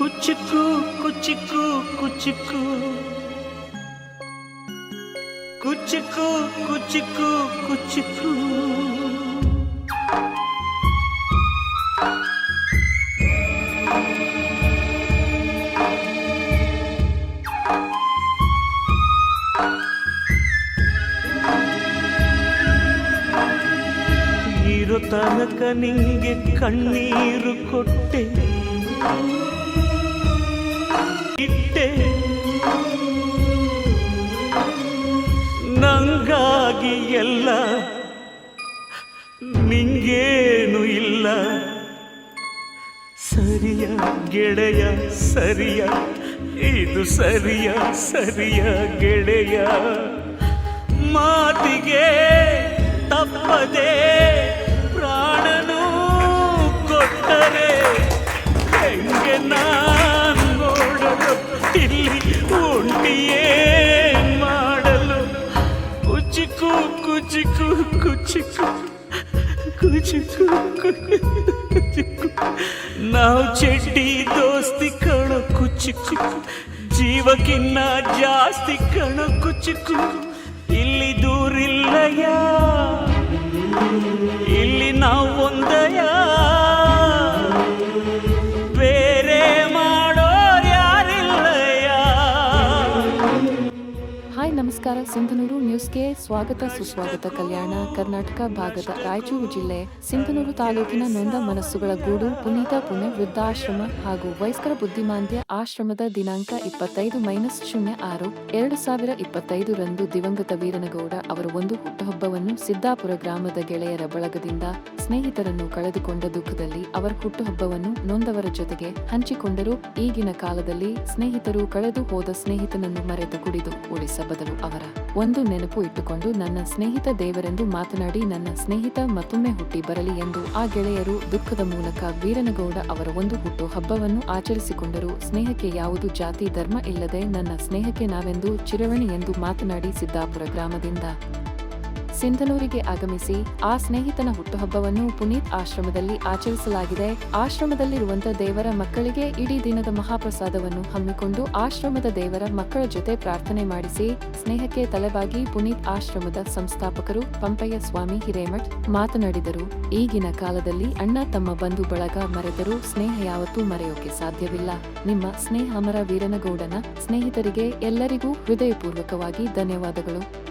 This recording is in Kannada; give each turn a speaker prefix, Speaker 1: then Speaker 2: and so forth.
Speaker 1: ಕುಚ್ಚುಕು ಕುಚ್ಚುಕು ಕುಚ್ಚುಕು ಕುಚ್ಚುಕು ಕುಚ್ಚುಕು ಇರೋ ತನಕ ನಿಂಗೆ ಕಣ್ಣೀರು ಕೊಟ್ಟೆ. ನಂಗಾಗಿ ಎಲ್ಲ ನಿಂಗೇನು ಇಲ್ಲ. ಸರಿಯ ಗೆಳೆಯ ಸರಿಯ ಇದು ಸರಿಯ ಸರಿಯ ಗೆಳೆಯ. ಮಾತಿಗೆ ನಾವು ಚಡ್ಡಿ ದೋಸ್ತಿ ಕಣೋ ಕುಚಿಕು ಜೀವಕ್ಕಿನ್ನ ಜಾಸ್ತಿ ಕಣೋ ಕುಚಿಕು
Speaker 2: ನಮಸ್ಕಾರ, ಸಿಂಧನೂರು ನ್ಯೂಸ್ಗೆ ಸ್ವಾಗತ, ಸುಸ್ವಾಗತ ಕಲ್ಯಾಣ, ಕರ್ನಾಟಕ ಭಾಗದ ರಾಯಚೂರು ಜಿಲ್ಲೆ, ಸಿಂಧನೂರು ತಾಲೂಕಿನ ನೊಂದ ಮನಸ್ಸುಗಳ ಗೂಡು, ಪುನೀತ ಪುಣೆ ವೃದ್ಧಾಶ್ರಮ ಹಾಗೂ ವಯಸ್ಕರ ಬುದ್ಧಿಮಾಂದ್ಯ ಆಶ್ರಮದ ದಿನಾಂಕ ಇಪ್ಪತ್ತೈದು ಮೈನಸ್ ಶೂನ್ಯ ಆರು, ಎರಡು ಸಾವಿರ ಇಪ್ಪತ್ತೈದರಂದು ದಿವಂಗತ ವೀರನಗೌಡ ಅವರ ಒಂದು ಹುಟ್ಟುಹಬ್ಬವನ್ನು ಸಿದ್ದಾಪುರ ಗ್ರಾಮದ ಗೆಳೆಯರ ಬಳಗದಿಂದ ಸ್ನೇಹಿತರನ್ನು ಕಳೆದುಕೊಂಡ ದುಃಖದಲ್ಲಿ ಅವರ ಹುಟ್ಟುಹಬ್ಬವನ್ನು ನೊಂದವರ ಜೊತೆಗೆ ಹಂಚಿಕೊಂಡರು. ಈಗಿನ ಕಾಲದಲ್ಲಿ ಸ್ನೇಹಿತರು ಕಳೆದು ಹೋದ ಸ್ನೇಹಿತನನ್ನು ಮರೆತು ಕುಡಿದು ಉಳಿಸ ಬದಲು ಅವರ. ಒಂದು ನೆನಪು ಇಟ್ಟುಕೊಂಡು ನನ್ನ ಸ್ನೇಹಿತ ದೇವರೆಂದು ಮಾತನಾಡಿ ನನ್ನ ಸ್ನೇಹಿತ ಮತ್ತೊಮ್ಮೆ ಹುಟ್ಟಿ ಬರಲಿ ಎಂದು ಆ ಗೆಳೆಯರು ದುಃಖದ ಮೂಲಕ ವೀರನಗೌಡ ಅವರ ಒಂದು ಹುಟ್ಟು ಹಬ್ಬವನ್ನು ಆಚರಿಸಿಕೊಂಡರು. ಸ್ನೇಹಕ್ಕೆ ಯಾವುದು ಜಾತಿ ಧರ್ಮ ಇಲ್ಲದೆ ನನ್ನ ಸ್ನೇಹಕ್ಕೆ ನಾವೆಂದು ಚಿರವಣಿ ಎಂದು ಮಾತನಾಡಿ ಸಿದ್ದಾಪುರ ಗ್ರಾಮದಿಂದ ಸಿಂಧನೂರಿಗೆ ಆಗಮಿಸಿ ಆ ಸ್ನೇಹಿತನ ಹುಟ್ಟುಹಬ್ಬವನ್ನು ಪುನೀತ್ ಆಶ್ರಮದಲ್ಲಿ ಆಚರಿಸಲಾಗಿದೆ. ಆಶ್ರಮದಲ್ಲಿರುವಂತ ದೇವರ ಮಕ್ಕಳಿಗೆ ಇಡೀ ದಿನದ ಮಹಾಪ್ರಸಾದವನ್ನು ಹಮ್ಮಿಕೊಂಡು ಆಶ್ರಮದ ದೇವರ ಮಕ್ಕಳ ಜೊತೆ ಪ್ರಾರ್ಥನೆ ಮಾಡಿಸಿ ಸ್ನೇಹಕ್ಕೆ ತಲೆಬಾಗಿ ಪುನೀತ್ ಆಶ್ರಮದ ಸಂಸ್ಥಾಪಕರು ಪಂಪಯ್ಯ ಸ್ವಾಮಿ ಹಿರೇಮಠ್ ಮಾತನಾಡಿದರು. ಈಗಿನ ಕಾಲದಲ್ಲಿ ಅಣ್ಣ ತಮ್ಮ ಬಂಧು ಬಳಗ ಮರೆತರೂ ಸ್ನೇಹ ಯಾವತ್ತೂ ಮರೆಯೋಕೆ ಸಾಧ್ಯವಿಲ್ಲ. ನಿಮ್ಮ ಸ್ನೇಹ ಅಮರ ವೀರನಗೌಡನ ಸ್ನೇಹಿತರಿಗೆ ಎಲ್ಲರಿಗೂ ಹೃದಯಪೂರ್ವಕವಾಗಿ ಧನ್ಯವಾದಗಳು.